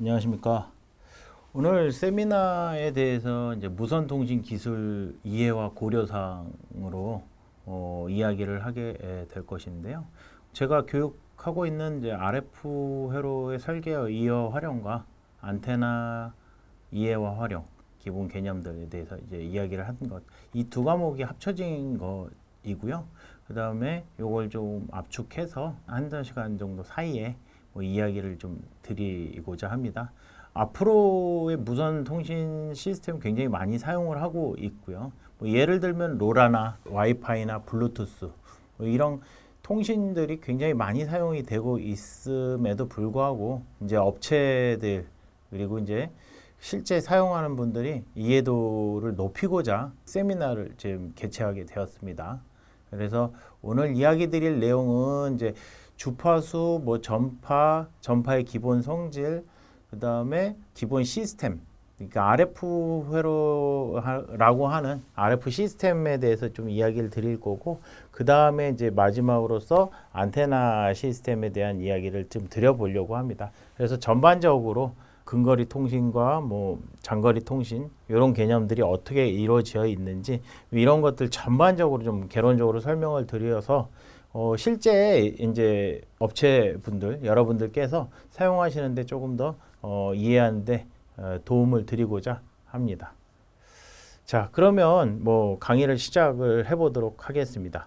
안녕하십니까. 오늘 세미나에 대해서 이제 무선 통신 기술 이해와 고려사항으로 어, 이야기를 하게 에, 될 것인데요. 제가 교육하고 있는 이제 RF 회로의 설계와 이어 활용과 안테나 이해와 활용 기본 개념들에 대해서 이제 이야기를 한 것. 이 두 과목이 합쳐진 것이고요. 그 다음에 요걸 좀 압축해서 한 시간 정도 사이에 뭐 이야기를 좀 드리고자 합니다. 앞으로의 무선 통신 시스템 굉장히 많이 사용을 하고 있고요. 뭐 예를 들면 로라나 와이파이나 블루투스 뭐 이런 통신들이 굉장히 많이 사용이 되고 있음에도 불구하고 이제 업체들 그리고 이제 실제 사용하는 분들이 이해도를 높이고자 세미나를 지금 개최하게 되었습니다. 그래서 오늘 이야기 드릴 내용은 이제 주파수, 뭐 전파, 전파의 기본 성질, 그 다음에 기본 시스템, 그러니까 RF 회로라고 하는 RF 시스템에 대해서 좀 이야기를 드릴 거고, 그 다음에 이제 마지막으로서 안테나 시스템에 대한 이야기를 좀 드려보려고 합니다. 그래서 전반적으로 근거리 통신과 뭐 장거리 통신 이런 개념들이 어떻게 이루어져 있는지 이런 것들 전반적으로 좀 개론적으로 설명을 드려서 어, 실제 이제 업체 분들 여러분들께서 사용하시는데 조금 더 어, 이해하는데 어, 도움을 드리고자 합니다. 자, 그러면 뭐 강의를 시작을 해보도록 하겠습니다.